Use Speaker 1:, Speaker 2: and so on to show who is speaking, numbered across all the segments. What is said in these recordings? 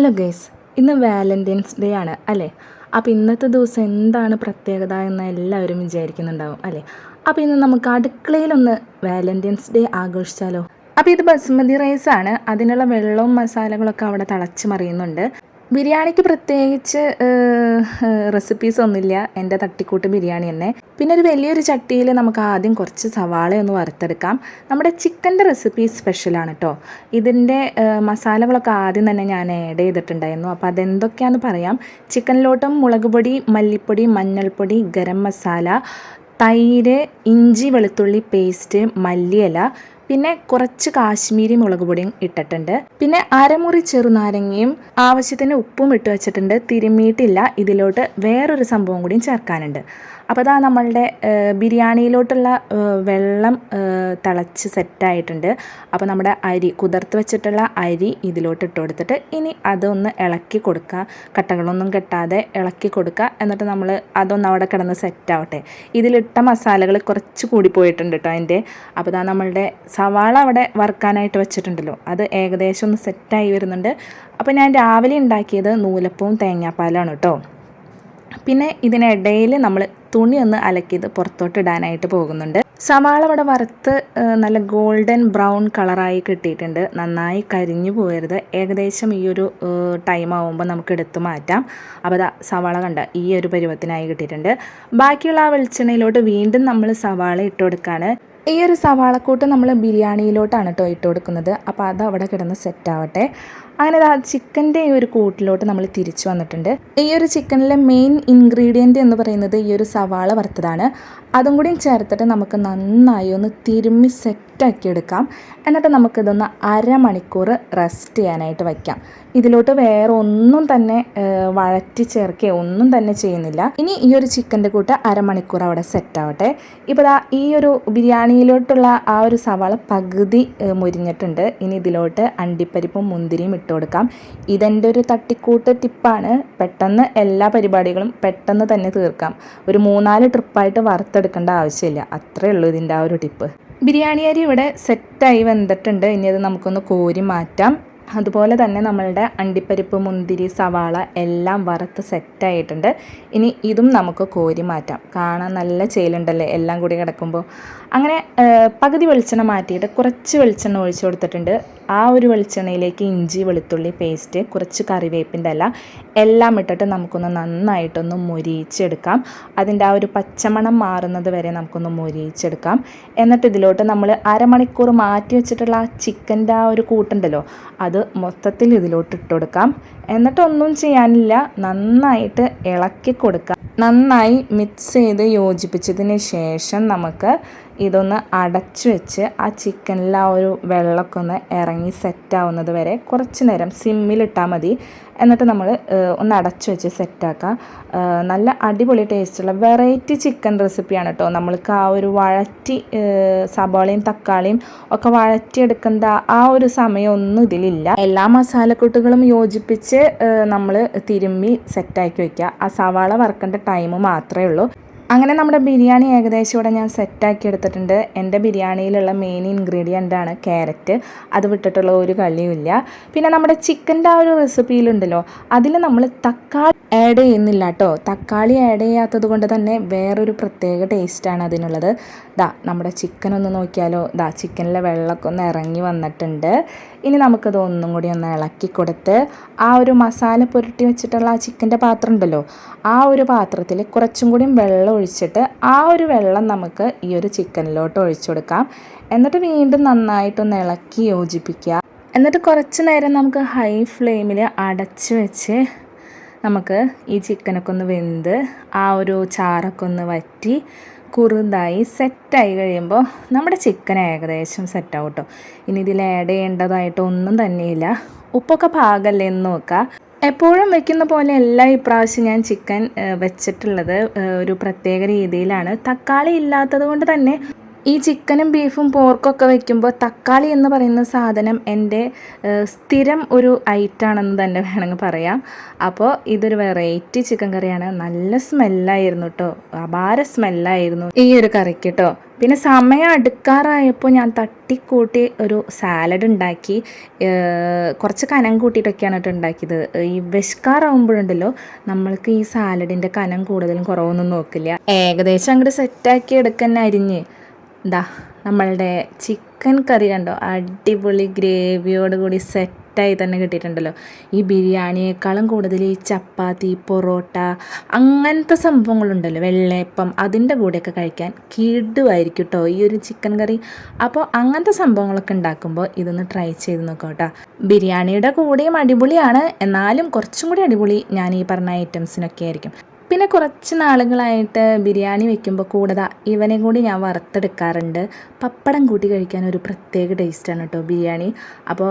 Speaker 1: Hello guys ഇന്ന് Valentine's day ആണ് അല്ലേ? അപ്പോൾ ഇന്നത്തെ ദിവസം എന്താണ് പ്രത്യേകത എന്ന് എല്ലാവരും വിചാരിക്കുന്നുണ്ടാവും അല്ലേ? അപ്പോൾ ഇന്ന് നമുക്ക് അടുക്കളയിലൊന്ന് വാലന്റൈൻസ് ഡേ ആഘോഷിച്ചാലോ? അപ്പോൾ ഇത് ബസുമതി റൈസ് ആണ്. അതിനുള്ള വെള്ളവും മസാലകളൊക്കെ അവിടെ തിളച്ച് മറിയുന്നുണ്ട്. ബിരിയാണിക്ക് പ്രത്യേകിച്ച് റെസിപ്പീസ് ഒന്നുമില്ല. എന്റെ തട്ടിക്കൂട്ട് ബിരിയാണി തന്നെ. പിന്നെ ഒരു വലിയൊരു ചട്ടിയിൽ നമുക്ക് ആദ്യം കുറച്ച് സവാള ഒന്ന് വറുത്തെടുക്കാം. നമ്മുടെ ചിക്കന്റെ റെസിപ്പി സ്പെഷ്യലാണ് കേട്ടോ ഇതിന്റെ മസാലകളൊക്കെ ആദ്യം തന്നെ ഞാൻ ആഡ് ചെയ്തിട്ടുണ്ടായിരുന്നു. അപ്പോൾ അതെന്തൊക്കെയാണെന്ന് പറയാം. ചിക്കനിലോട്ടും മുളക് പൊടി മല്ലിപ്പൊടി മഞ്ഞൾപ്പൊടി ഗരം മസാല തൈര് ഇഞ്ചി വെളുത്തുള്ളി പേസ്റ്റ് മല്ലിയില പിന്നെ കുറച്ച് കാശ്മീരി മുളക് പൊടിയും ഇട്ടിട്ടുണ്ട്. പിന്നെ അരമുറി ചെറുനാരങ്ങയും ആവശ്യത്തിന് ഉപ്പും ഇട്ട് വെച്ചിട്ടുണ്ട്. തിരുമ്മിയിട്ടില്ല. ഇതിലോട്ട് വേറൊരു സംഭവം കൂടിയും ചേർക്കാനുണ്ട്. അപ്പോൾ അതാ നമ്മളുടെ ബിരിയാണിയിലോട്ടുള്ള വെള്ളം തിളച്ച് സെറ്റായിട്ടുണ്ട്. അപ്പോൾ നമ്മുടെ അരി കുതിർത്ത് വെച്ചിട്ടുള്ള അരി ഇതിലോട്ട് ഇട്ട് കൊടുത്തിട്ട് ഇനി അതൊന്ന് ഇളക്കി കൊടുക്കുക കട്ടകളൊന്നും കെട്ടാതെ ഇളക്കി കൊടുക്കുക എന്നിട്ട് നമ്മൾ അതൊന്ന് അവിടെ കിടന്ന് സെറ്റാവട്ടെ. ഇതിലിട്ട മസാലകൾ കുറച്ച് കൂടി പോയിട്ടുണ്ട് കേട്ടോ അതിന്റെ അപ്പോൾ ഇതാ നമ്മളുടെ സവാള അവിടെ വറുക്കാനായിട്ട് വെച്ചിട്ടുണ്ടല്ലോ. അത് ഏകദേശം ഒന്ന് സെറ്റായി വരുന്നുണ്ട്. അപ്പോൾ ഞാൻ രാവിലെ ഉണ്ടാക്കിയത് നൂലപ്പവും തേങ്ങാപ്പാലാണ് കേട്ടോ പിന്നെ ഇതിനിടയിൽ നമ്മൾ തുണി ഒന്ന് അലക്കിയത് പുറത്തോട്ട് ഇടാനായിട്ട് പോകുന്നുണ്ട്. സവാള ഇവിടെ വറുത്ത് നല്ല ഗോൾഡൻ ബ്രൗൺ കളറായി കിട്ടിയിട്ടുണ്ട്. നന്നായി കരിഞ്ഞു പോകരുത് ഏകദേശം ഈ ഒരു ടൈം ആകുമ്പോൾ നമുക്ക് എടുത്ത് മാറ്റാം. അപ്പോൾ അതാ സവാള കണ്ട ഈ ഒരു പരുവത്തിനായി കിട്ടിയിട്ടുണ്ട്. ബാക്കിയുള്ള ആ വെളിച്ചെണ്ണയിലോട്ട് വീണ്ടും നമ്മൾ സവാള ഇട്ട് കൊടുക്കുകയാണ് ഈ ഒരു സവാളക്കൂട്ട് നമ്മൾ ബിരിയാണിയിലോട്ടാണ് കേട്ടോ ഇട്ട് കൊടുക്കുന്നത്. അപ്പോൾ അത് അവിടെ കിടന്ന് സെറ്റാവട്ടെ അങ്ങനെ ആ ചിക്കന്റെ ഈ ഒരു കൂട്ടിലോട്ട് നമ്മൾ തിരിച്ചു വന്നിട്ടുണ്ട്. ഈ ഒരു ചിക്കനിലെ മെയിൻ ഇൻഗ്രീഡിയന്റ് എന്ന് പറയുന്നത് ഈ ഒരു സവാള വറുത്തതാണ്. അതും കൂടി ചേർത്തിട്ട് നമുക്ക് നന്നായി ഒന്ന് തിരുമ്മി സെറ്റാക്കി എടുക്കാം. എന്നിട്ട് നമുക്കിതൊന്ന് അരമണിക്കൂർ റെസ്റ്റ് ചെയ്യാനായിട്ട് വയ്ക്കാം. ഇതിലോട്ട് വേറെ ഒന്നും തന്നെ വഴറ്റി ചേർക്കുകയോ ഒന്നും തന്നെ ചെയ്യുന്നില്ല. ഇനി ഈ ഒരു ചിക്കന്റെ കൂട്ട് അരമണിക്കൂർ അവിടെ സെറ്റാവട്ടെ ഇപ്പോൾ ഈ ഒരു ബിരിയാണിയിലോട്ടുള്ള ആ ഒരു സവാള പകുതി മുരിഞ്ഞിട്ടുണ്ട്. ഇനി ഇതിലോട്ട് അണ്ടിപ്പരിപ്പും മുന്തിരിയും ഇട്ട് കൊടുക്കാം. ഇതെന്റെ ഒരു തട്ടിക്കൂട്ട് ടിപ്പാണ്. പെട്ടെന്ന് എല്ലാ പരിപാടികളും പെട്ടെന്ന് തന്നെ തീർക്കാം. ഒരു മൂന്നാൽ ട്രിപ്പായിട്ട് വറുത്തെടുക്കേണ്ട ആവശ്യമില്ല. അത്രയേ ഉള്ളൂ ഇതിന്റെ ആ ഒരു ടിപ്പ്. ബിരിയാണി അരി ഇവിടെ സെറ്റായി വെന്തിട്ടുണ്ട്. ഇനി അത് നമുക്കൊന്ന് കോരി മാറ്റാം. അതുപോലെ തന്നെ നമ്മളുടെ അണ്ടിപ്പരിപ്പ് മുന്തിരി സവാള എല്ലാം വറുത്ത് സെറ്റായിട്ടുണ്ട് ഇനി ഇതും നമുക്ക് കോരി മാറ്റാം. കാണാൻ നല്ല ചേലുണ്ടല്ലേ? എല്ലാം കൂടി കിടക്കുമ്പോൾ. അങ്ങനെ പകുതി വെളിച്ചെണ്ണ മാറ്റിയിട്ട് കുറച്ച് വെളിച്ചെണ്ണ ഒഴിച്ചു കൊടുത്തിട്ടുണ്ട്. ആ ഒരു വെളിച്ചെണ്ണയിലേക്ക് ഇഞ്ചി വെളുത്തുള്ളി പേസ്റ്റ് കുറച്ച് കറിവേപ്പിന്റെ അല്ല എല്ലാം ഇട്ടിട്ട് നമുക്കൊന്ന് നന്നായിട്ടൊന്ന് മൊരിയിച്ചെടുക്കാം. അതിന്റെ ആ ഒരു പച്ചമണം മാറുന്നത് വരെ നമുക്കൊന്ന് മൊരിയിച്ചെടുക്കാം. എന്നിട്ട് ഇതിലോട്ട് നമ്മൾ അരമണിക്കൂർ മാറ്റി വെച്ചിട്ടുള്ള ആ ചിക്കന്റെ ആ ഒരു കൂട്ടുണ്ടല്ലോ അത് മൊത്തത്തിൽ ഇതിലോട്ട് ഇട്ട് കൊടുക്കാം. എന്നിട്ടൊന്നും ചെയ്യാനില്ല. നന്നായിട്ട് ഇളക്കി കൊടുക്കാം. നന്നായി മിക്സ് ചെയ്ത് യോജിപ്പിച്ചതിന് ശേഷം നമുക്ക് ഇതൊന്ന് അടച്ചു വെച്ച് ആ ചിക്കനിൽ ആ ഒരു വെള്ളമൊക്കെ ഒന്ന് ഇറങ്ങി സെറ്റാവുന്നത് വരെ കുറച്ച് നേരം സിമ്മിലിട്ടാൽ മതി. എന്നിട്ട് നമ്മൾ ഒന്ന് അടച്ചു വെച്ച് സെറ്റാക്കാം നല്ല അടിപൊളി ടേസ്റ്റുള്ള വെറൈറ്റി ചിക്കൻ റെസിപ്പിയാണ് കേട്ടോ നമ്മൾക്ക് ആ ഒരു വഴറ്റി സവാളയും തക്കാളിയും ഒക്കെ വഴറ്റിയെടുക്കേണ്ട ആ ഒരു സമയമൊന്നും ഇതിലില്ല. എല്ലാ മസാലക്കൂട്ടുകളും യോജിപ്പിച്ച് നമ്മൾ തിരുമ്മി സെറ്റാക്കി വയ്ക്കുക ആ സവാള വറക്കേണ്ട ടൈം മാത്രമേ ഉള്ളൂ. അങ്ങനെ നമ്മുടെ ബിരിയാണി ഏകദേശം ഇവിടെ ഞാൻ സെറ്റാക്കി എടുത്തിട്ടുണ്ട്. എന്റെ ബിരിയാണിയിലുള്ള മെയിൻ ഇൻഗ്രീഡിയന്റ് ആണ് ക്യാരറ്റ് അത് വിട്ടിട്ടുള്ള ഒരു കളിയുമില്ല പിന്നെ നമ്മുടെ ചിക്കന്റെ ആ ഒരു റെസിപ്പിയിലുണ്ടല്ലോ അതിൽ നമ്മൾ തക്കാളി ആഡ് ചെയ്യുന്നില്ല കേട്ടോ തക്കാളി ആഡ് ചെയ്യാത്തത് കൊണ്ട് തന്നെ വേറൊരു പ്രത്യേക ടേസ്റ്റാണ് അതിനുള്ളത്. ദാ നമ്മുടെ ചിക്കൻ ഒന്ന് നോക്കിയാലോ. ദാ ചിക്കനിലെ വെള്ളമൊക്കെ ഒന്ന് ഇറങ്ങി വന്നിട്ടുണ്ട്. ഇനി നമുക്കത് ഒന്നും കൂടി ഒന്ന് ഇളക്കി കൊടുത്ത് ആ ഒരു മസാല പുരട്ടി വെച്ചിട്ടുള്ള ആ ചിക്കന്റെ പാത്രം ഉണ്ടല്ലോ ആ ഒരു പാത്രത്തിൽ കുറച്ചും കൂടി വെള്ളം ഒഴിച്ചിട്ട് ആ ഒരു വെള്ളം നമുക്ക് ഈ ഒരു ചിക്കനിലോട്ട് ഒഴിച്ചു കൊടുക്കാം. എന്നിട്ട് വീണ്ടും നന്നായിട്ടൊന്ന് ഇളക്കി യോജിപ്പിക്കുക. എന്നിട്ട് കുറച്ച് നേരം നമുക്ക് ഹൈ ഫ്ലെയിമിൽ അടച്ച് വെച്ച് നമുക്ക് ഈ ചിക്കനൊക്കെ ഒന്ന് വെന്ത് ആ ഒരു ചാറൊക്കെ ഒന്ന് വറ്റി കുറുതായി സെറ്റായി കഴിയുമ്പോൾ നമ്മുടെ ചിക്കൻ ഏകദേശം സെറ്റാവും കേട്ടോ ഇനി ഇതിൽ ആഡ് ചെയ്യേണ്ടതായിട്ട് ഒന്നും തന്നെയില്ല. ഉപ്പൊക്കെ പാകല്ലേ എന്ന് നോക്കുക എപ്പോഴും വെക്കുന്ന പോലെ എല്ലാ ഇപ്രാവശ്യം ഞാൻ ചിക്കൻ വെച്ചിട്ടുള്ളത്. ഒരു പ്രത്യേക രീതിയിലാണ്. തക്കാളി ഇല്ലാത്തത് കൊണ്ട് തന്നെ ഈ ചിക്കനും ബീഫും പോർക്കൊക്കെ വെക്കുമ്പോൾ തക്കാളി എന്ന് പറയുന്ന സാധനം എന്റെ സ്ഥിരം ഒരു ഐറ്റാണെന്ന് തന്നെ വേണമെങ്കിൽ പറയാം. അപ്പോൾ ഇതൊരു വെറൈറ്റി ചിക്കൻ കറിയാണ്. നല്ല സ്മെല്ലായിരുന്നു കേട്ടോ അപാര സ്മെല്ലായിരുന്നു ഈ ഒരു കറിക്ക് കേട്ടോ പിന്നെ സമയം അടുക്കാറായപ്പോൾ ഞാൻ തട്ടിക്കൂട്ടി ഒരു സാലഡ് ഉണ്ടാക്കി. കുറച്ച് കനം കൂട്ടിയിട്ടൊക്കെയാണ് കേട്ടോ ഉണ്ടാക്കിയത്. ഈ വിശക്കാറാവുമ്പോഴുണ്ടല്ലോ നമ്മൾക്ക് ഈ സാലഡിന്റെ കനം കൂടുതലും കുറവൊന്നും നോക്കില്ല. ഏകദേശം അങ്ങോട്ട് സെറ്റാക്കി എടുക്കാൻ അരിഞ്ഞ്. ഇതാ നമ്മളുടെ ചിക്കൻ കറി കണ്ടോ? അടിപൊളി ഗ്രേവിയോട് കൂടി സെറ്റായി തന്നെ കിട്ടിയിട്ടുണ്ടല്ലോ. ഈ ബിരിയാണിയേക്കാളും കൂടുതൽ ഈ ചപ്പാത്തി പൊറോട്ട അങ്ങനത്തെ സംഭവങ്ങളുണ്ടല്ലോ. വെള്ളയപ്പം അതിന്റെ കൂടെയൊക്കെ കഴിക്കാൻ കിടുവായിരിക്കും കേട്ടോ ഈ ഒരു ചിക്കൻ കറി. അപ്പോൾ അങ്ങനത്തെ സംഭവങ്ങളൊക്കെ ഉണ്ടാക്കുമ്പോൾ ഇതൊന്ന് ട്രൈ ചെയ്ത് നോക്കാം കേട്ടോ ബിരിയാണിയുടെ കൂടെയും അടിപൊളിയാണ്. എന്നാലും കുറച്ചും കൂടി അടിപൊളി ഞാൻ ഈ പറഞ്ഞ ഐറ്റംസിനൊക്കെ ആയിരിക്കും. പിന്നെ കുറച്ച് നാളുകളായിട്ട് ബിരിയാണി വെക്കുമ്പോൾ കൂടുതൽ ഇവനെ കൂടി ഞാൻ വറുത്തെടുക്കാറുണ്ട്. പപ്പടം കൂട്ടി കഴിക്കാൻ ഒരു പ്രത്യേക ടേസ്റ്റാണ് കേട്ടോ ബിരിയാണി. അപ്പോൾ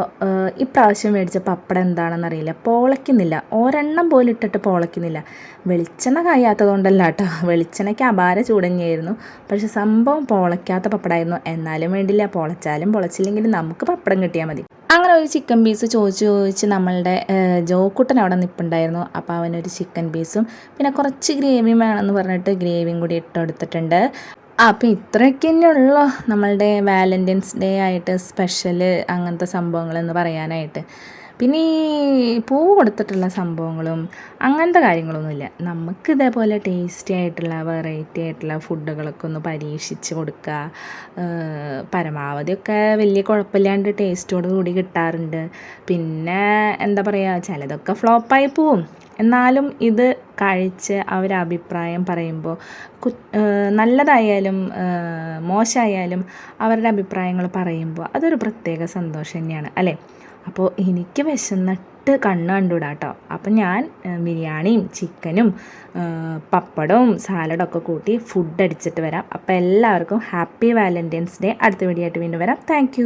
Speaker 1: ഇപ്രാവശ്യം മേടിച്ച പപ്പടം എന്താണെന്നറിയില്ല പോളയ്ക്കുന്നില്ല. ഒരെണ്ണം പോലും ഇട്ടിട്ട് പോളയ്ക്കുന്നില്ല. വെളിച്ചെണ്ണ കായാത്തതുകൊണ്ടല്ല കേട്ടോ വെളിച്ചെണ്ണയ്ക്ക് അപാര ചൂടങ്ങിയായിരുന്നു പക്ഷെ സംഭവം പോളയ്ക്കാത്ത പപ്പടമായിരുന്നു എന്നാലും വേണ്ടില്ല. പൊളച്ചാലും പൊളച്ചില്ലെങ്കിലും നമുക്ക് പപ്പടം കിട്ടിയാൽ മതി. അങ്ങനെ ഒരു ചിക്കൻ പീസ് ചോദിച്ച് ചോദിച്ച് നമ്മളുടെ ജോക്കുട്ടൻ അവിടെ നിൽപ്പുണ്ടായിരുന്നു അപ്പോൾ അവനൊരു ചിക്കൻ പീസും പിന്നെ കുറച്ച് ഗ്രേവിയും വേണമെന്ന് പറഞ്ഞിട്ട് ഗ്രേവിയും കൂടി ഇട്ടെടുത്തിട്ടുണ്ട് അപ്പോൾ ഇത്രയൊക്കെ തന്നെയുള്ളൂ നമ്മളുടെ വാലന്റൈൻസ് ഡേ ആയിട്ട് സ്പെഷ്യൽ അങ്ങനത്തെ സംഭവങ്ങളെന്ന് പറയാനായിട്ട്? പിന്നെ ഈ പൂ കൊടുത്തിട്ടുള്ള സംഭവങ്ങളും അങ്ങനത്തെ കാര്യങ്ങളൊന്നുമില്ല. നമുക്ക് ഇതേപോലെ ടേസ്റ്റി ആയിട്ടുള്ള വെറൈറ്റി ആയിട്ടുള്ള ഫുഡുകളൊക്കെ ഒന്ന് പരീക്ഷിച്ച് കൊടുക്കുക. പരമാവധിയൊക്കെ വലിയ കുഴപ്പമില്ലാണ്ട് ടേസ്റ്റോട് കൂടി കിട്ടാറുണ്ട്. പിന്നെ എന്താ പറയുക ചിലതൊക്കെ ഫ്ലോപ്പായി പോവും. എന്നാലും ഇത് കഴിച്ച് അവരഭിപ്രായം പറയുമ്പോൾ കു നല്ലതായാലും മോശമായാലും അവരുടെ അഭിപ്രായങ്ങൾ പറയുമ്പോൾ അതൊരു പ്രത്യേക സന്തോഷം തന്നെയാണ് അല്ലേ? അപ്പോൾ എനിക്ക് വിശന്നിട്ട് കണ്ണ് കണ്ടുവിടാം കേട്ടോ അപ്പം ഞാൻ ബിരിയാണിയും ചിക്കനും പപ്പടവും സാലഡൊക്കെ കൂട്ടി ഫുഡ് അടിച്ചിട്ട് വരാം. അപ്പോൾ എല്ലാവർക്കും ഹാപ്പി വാലന്റൈൻസ് ഡേ അടുത്ത വീഡിയോ ആയിട്ട് വീണ്ടും വരാം. താങ്ക്